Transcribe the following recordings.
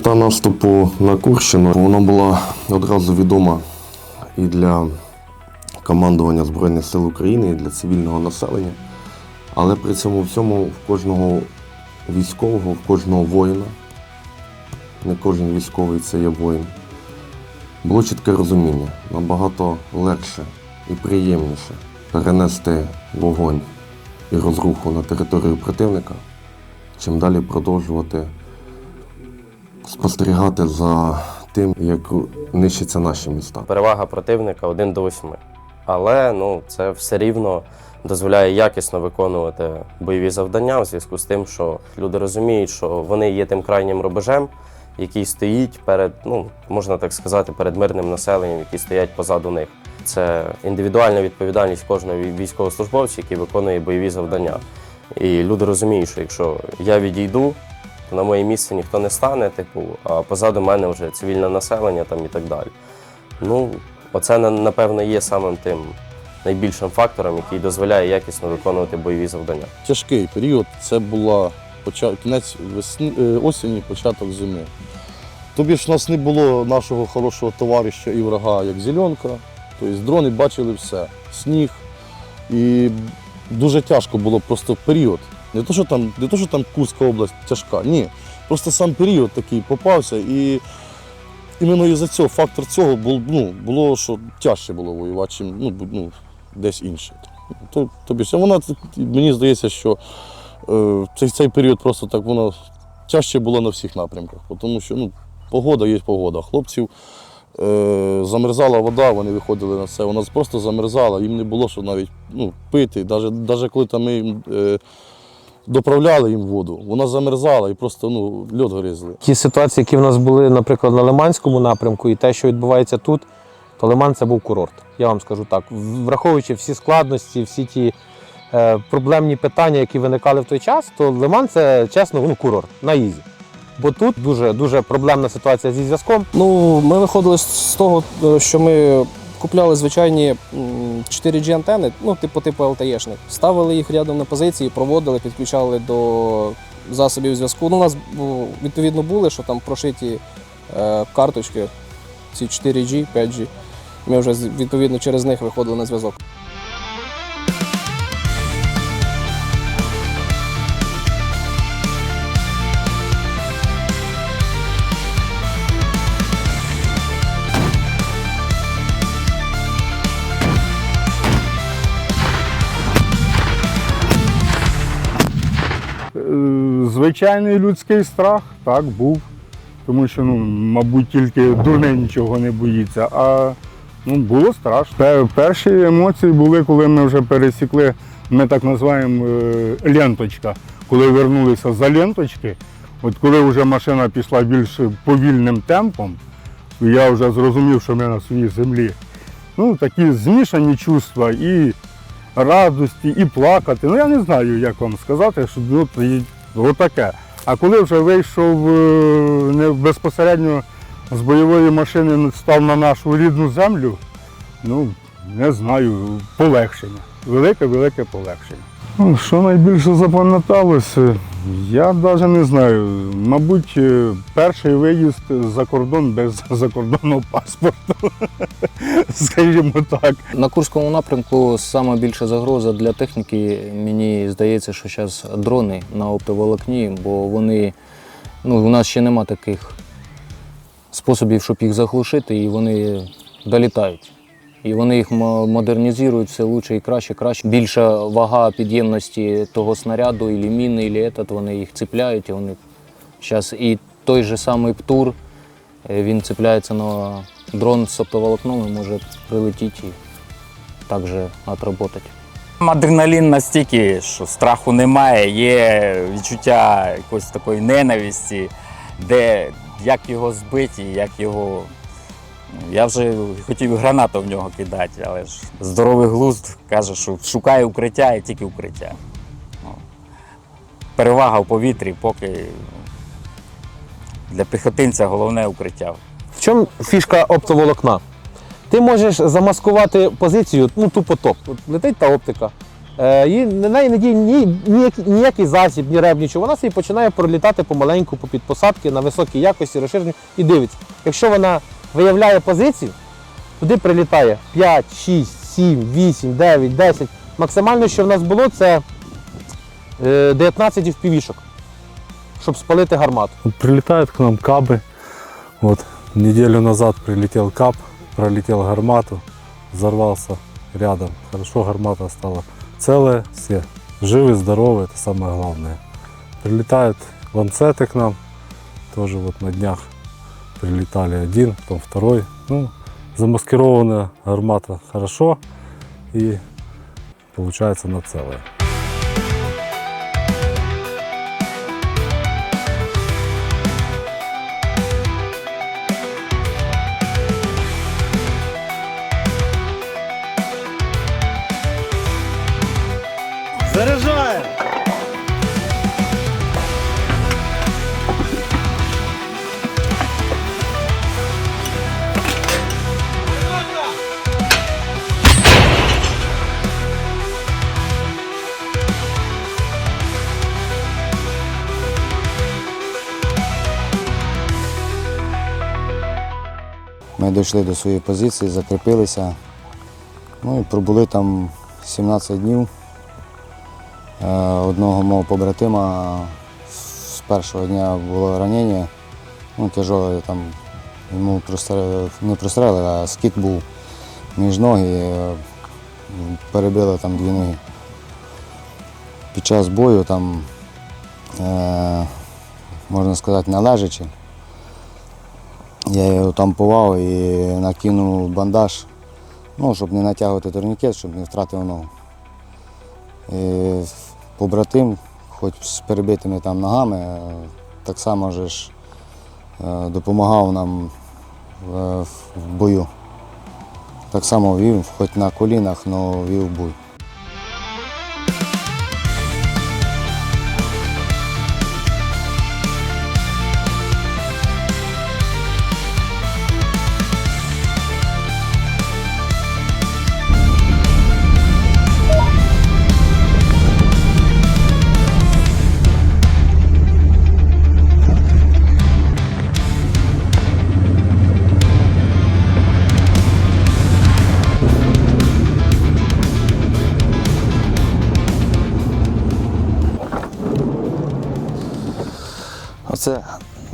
Мета наступу на Курщину вона була одразу відома і для командування Збройних сил України, і для цивільного населення. Але при цьому всьому в кожного військового, в кожного воїна, не кожен військовий це є воїн, було чітке розуміння, набагато легше і приємніше перенести вогонь і розруху на територію противника, чим далі продовжувати спостерігати за тим, як нищаться наші міста. Перевага противника 1 до 8. Але ну, це все рівно дозволяє якісно виконувати бойові завдання у зв'язку з тим, що люди розуміють, що вони є тим крайнім рубежем, який стоїть перед, ну можна так сказати, перед мирним населенням, які стоять позаду них. Це індивідуальна відповідальність кожного військовослужбовця, який виконує бойові завдання. І люди розуміють, що якщо я відійду, на моє місце ніхто не стане, типу, а позаду мене вже цивільне населення там і так далі. Ну, оце напевно є самим тим найбільшим фактором, який дозволяє якісно виконувати бойові завдання. Тяжкий період це була кінець весни... е, осені, початок зими. Тобі ж у нас не було нашого хорошого товариша і врага, як зеленка. Тобто дрони бачили все, сніг. І дуже тяжко було просто період. Не то, що там, не то, що там Курська область тяжка, ні. Просто сам період такий попався. І іменно із-за цього фактор цього був, ну, було, що тяжче було воювати, чим ну, ну, десь інше. То, тобі ж, вона, мені здається, що е, цей, цей період просто так воно тяжче було на всіх напрямках, тому що ну, погода є погода. Хлопців е, замерзала вода, вони виходили на це, вона просто замерзала, їм не було що навіть ну, пити. Навіть, навіть коли там ми е, доправляли їм воду, вона замерзала і просто ну, льод гризли. Ті ситуації, які в нас були, наприклад, на Лиманському напрямку, і те, що відбувається тут, то Лиман це був курорт. Я вам скажу так. Враховуючи всі складності, всі ті е, проблемні питання, які виникали в той час, то Лиман це чесно ну, курорт на ізі. Бо тут дуже дуже проблемна ситуація зі зв'язком. Ну, ми виходили з того, е, що ми купляли звичайні 4G антени, ну, типу типу LTE-шних. Ставили їх рядом на позиції, проводили, підключали до засобів зв'язку. Ну, у нас відповідно були, що там прошиті е, карточки, ці 4G, 5G. Ми вже відповідно через них виходили на зв'язок. Звичайний людський страх так був. Тому що, ну, мабуть, тільки дурне нічого не боїться. А ну, було страшно. Перші емоції були, коли ми вже пересікли, ми так називаємо е, ленточка. Коли вернулися за ленточки, от коли вже машина пішла більш повільним темпом, я вже зрозумів, що ми на своїй землі. Ну, такі змішані чувства і радості, і плакати. Ну я не знаю, як вам сказати, що ну, отаке. А коли вже вийшов е, не безпосередньо з бойової машини, став на нашу рідну землю, ну не знаю, полегшення. Велике-велике полегшення. Ну, що найбільше запам'яталося, я навіть не знаю. Мабуть, е, перший виїзд за кордон без закордонного паспорту, скажімо так. На Курському напрямку саме більша загроза для техніки, мені здається, що зараз дрони на оптоволокні, бо вони, ну, у нас ще нема таких способів, щоб їх заглушити, і вони долітають. І вони їх модернізують все краще і краще, краще. Більша вага підємності того снаряду, і міни, і этот, вони їх цепляють, і вони зараз і той же самий ПТУР, е, він цепляється на дрон з оптоволокном і може прилетіти і також отработати. Адреналін настільки, що страху немає, є відчуття якоїсь такої ненависті, де як його збити, як його. Я вже хотів гранату в нього кидати, але ж здоровий глузд каже, що шукає укриття і тільки укриття. Ну, перевага в повітрі, поки для піхотинця головне укриття. В чому фішка оптоволокна? Ти можеш замаскувати позицію, ну тупо топ. Летить та оптика. Е, неї не діє ні, ніякий, ніякий засіб, ні реб, нічого. Вона собі починає пролітати помаленьку по під посадки на високій якості, розширенні і дивиться. Якщо вона виявляє позицію, туди прилітає 5, 6, 7, 8, 9, 10. Максимально, що в нас було, це е, 19 впівішок, щоб спалити гармату. Вот прилетают к нам кабы. Вот неделю назад прилетел каб, пролетел гармату, взорвался рядом. Хорошо гармата стала целая, все живы, здоровы, это самое главное. Прилетают ланцеты к нам, тоже вот на днях прилетали один, потом второй. Ну, замаскированная гармата хорошо и получается на целое. Ми дійшли до своєї позиції, закріпилися. Ну і пробули там 17 днів. Е, Одного мого побратима з першого дня було ранення, ну, тяжеле, там, йому прострелили, не прострелили, а скіт був між ноги, е, перебили там дві ноги. Під час бою там, е, можна сказати, належачи. Я його там повав і накинув бандаж, ну, щоб не натягувати турнікет, щоб не втратив ногу. І побратим, хоч з перебитими там ногами, е, так само ж е, допомагав нам в, в бою. Так само вів, хоч на колінах, але вів бой.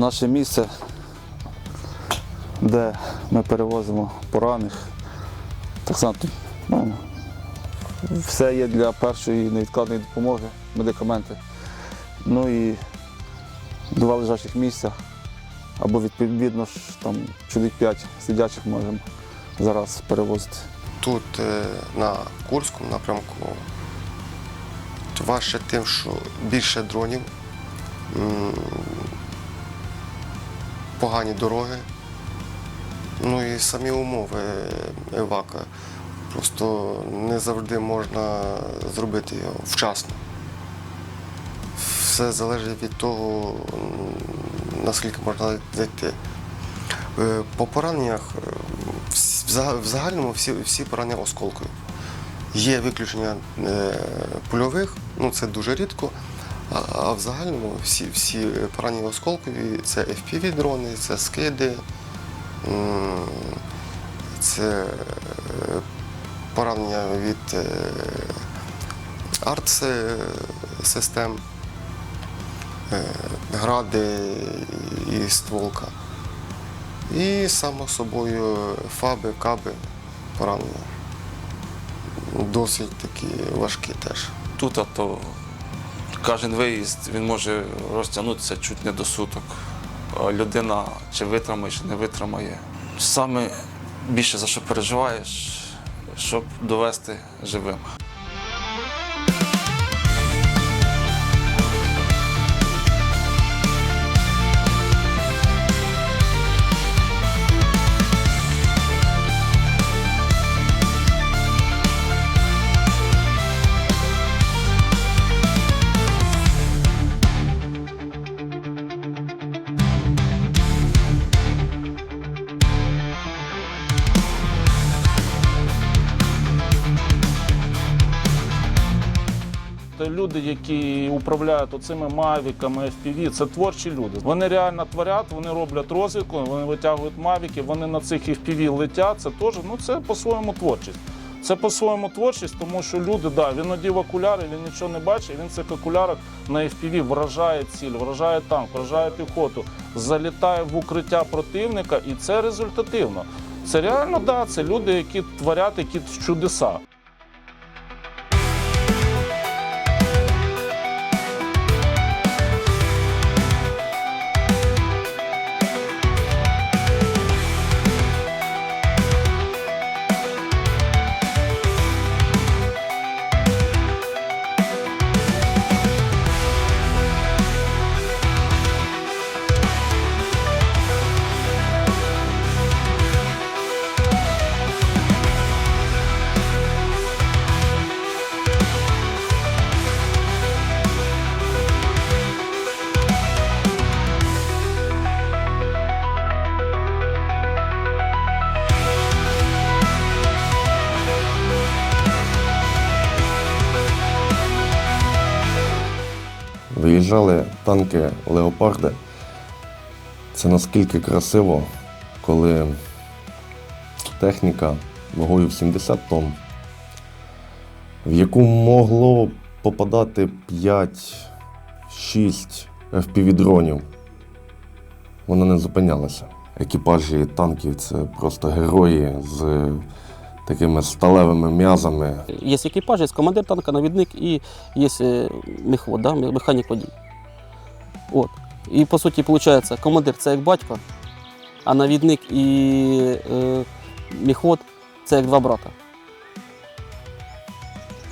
Наше місце, де ми перевозимо поранених. Так само ну, все є для першої невідкладної допомоги, медикаменти. Ну і два лежачих місця. Або відповідно ж там чоловік 5 сидячих можемо зараз перевозити. Тут е, на Курському напрямку важче тим, що більше дронів, погані дороги, ну і самі умови евака. Просто не завжди можна зробити його вчасно. Все залежить від того, наскільки можна зайти. Е, По пораненнях е, в загальному всі, всі поранення осколкою. Є виключення е, польових, ну це дуже рідко. А, а в загальному всі, всі поранення осколкові це FPV-дрони, це скиди, це е, поранення від е, арт-систем, е, гради і стволка. І само собою фаби, каби, поранення. Досить такі важкі теж. Тут то кожен виїзд він може розтягнутися чуть не до суток. Людина чи витримає, чи не витримає. Саме більше за що переживаєш, щоб довести живим. Люди, які управляють оцими мавіками, FPV, це творчі люди. Вони реально творять, вони роблять розвідку, вони витягують мавіки, вони на цих FPV летять. Це теж ну це по-своєму творчість. Це по-своєму творчість, тому що люди, да, він одів окуляри, він нічого не бачить, він цих окулярах на FPV вражає ціль, вражає танк, вражає піхоту, залітає в укриття противника, і це результативно. Це реально, да, це люди, які творять якісь чудеса. Виїжджали танки Леопарди. Це наскільки красиво, коли техніка вагою в 70 тонн, в яку могло попадати 5-6 FPV-дронів, вона не зупинялася. Екіпажі танків це просто герої з такими сталевими м'язами, Є екіпаж, є командир танка, навідник і є е, мехвод, да? механік водій. От. І по суті, виходить, командир це як батько, а навідник і е, мехвод це як два брата.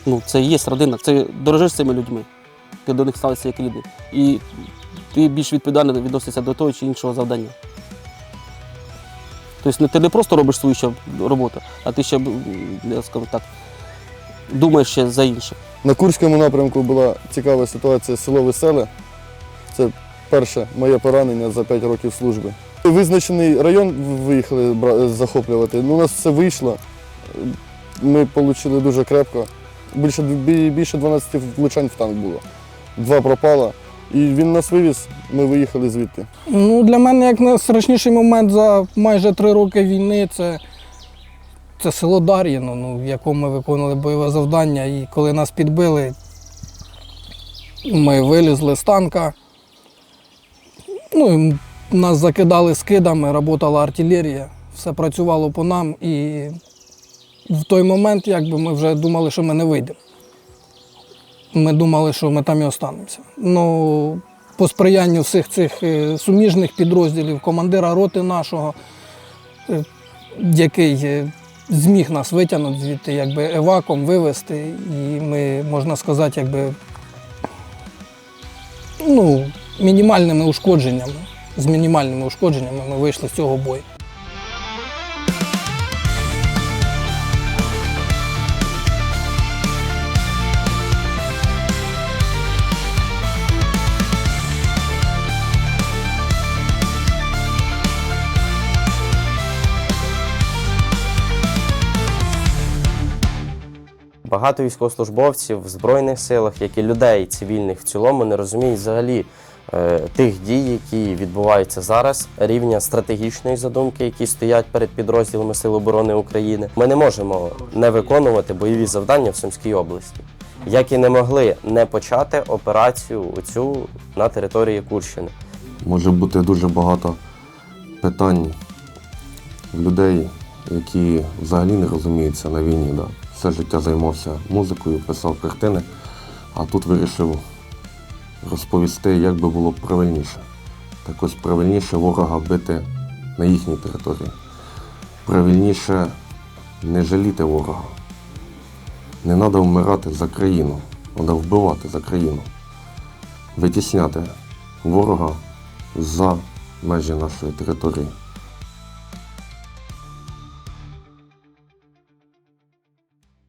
Ну, це є родина, це дорожиш цими людьми. Ти до них ставишся як рідний. І ти більш відповідально відносишся до того чи іншого завдання. Тобто ти не просто робиш свою ще роботу, а ти ще, я скажу так, думаєш ще за інших. На Курському напрямку була цікава ситуація село Веселе. Це перше моє поранення за 5 років служби. Визначений район виїхали захоплювати. Ну, у нас все вийшло. Ми отримали дуже крепко. Більше, більше 12 влучань в танк було. Два пропало. І він нас вивіз, ми виїхали звідти. Ну, для мене як найстрашніший момент за майже три роки війни це, це село Дар'їно, ну, в якому ми виконували бойове завдання. І коли нас підбили, ми вилізли з танка. Ну, і нас закидали скидами, працювала артилерія, все працювало по нам. І в той момент якби, ми вже думали, що ми не вийдемо. Ми думали, що ми там і останемося. Ну, по сприянню всіх цих е, суміжних підрозділів, командира роти нашого, е, який е, зміг нас витягнути звідти, якби еваком вивезти. І ми, можна сказати, якби ну, мінімальними ушкодженнями. З мінімальними ушкодженнями ми вийшли з цього бою. Багато військовослужбовців в Збройних силах, як і людей цивільних в цілому, не розуміють взагалі е, тих дій, які відбуваються зараз, рівня стратегічної задумки, які стоять перед підрозділами Сил оборони України. Ми не можемо не виконувати бойові завдання в Сумській області, як і не могли не почати операцію оцю на території Курщини. Може бути дуже багато питань людей, які взагалі не розуміються на війні. Да. Все життя займався музикою, писав картини, а тут вирішив розповісти, як би було правильніше. Так ось правильніше ворога бити на їхній території. Правильніше не жаліти ворога. Не треба вмирати за країну, треба вбивати за країну. Витісняти ворога за межі нашої території.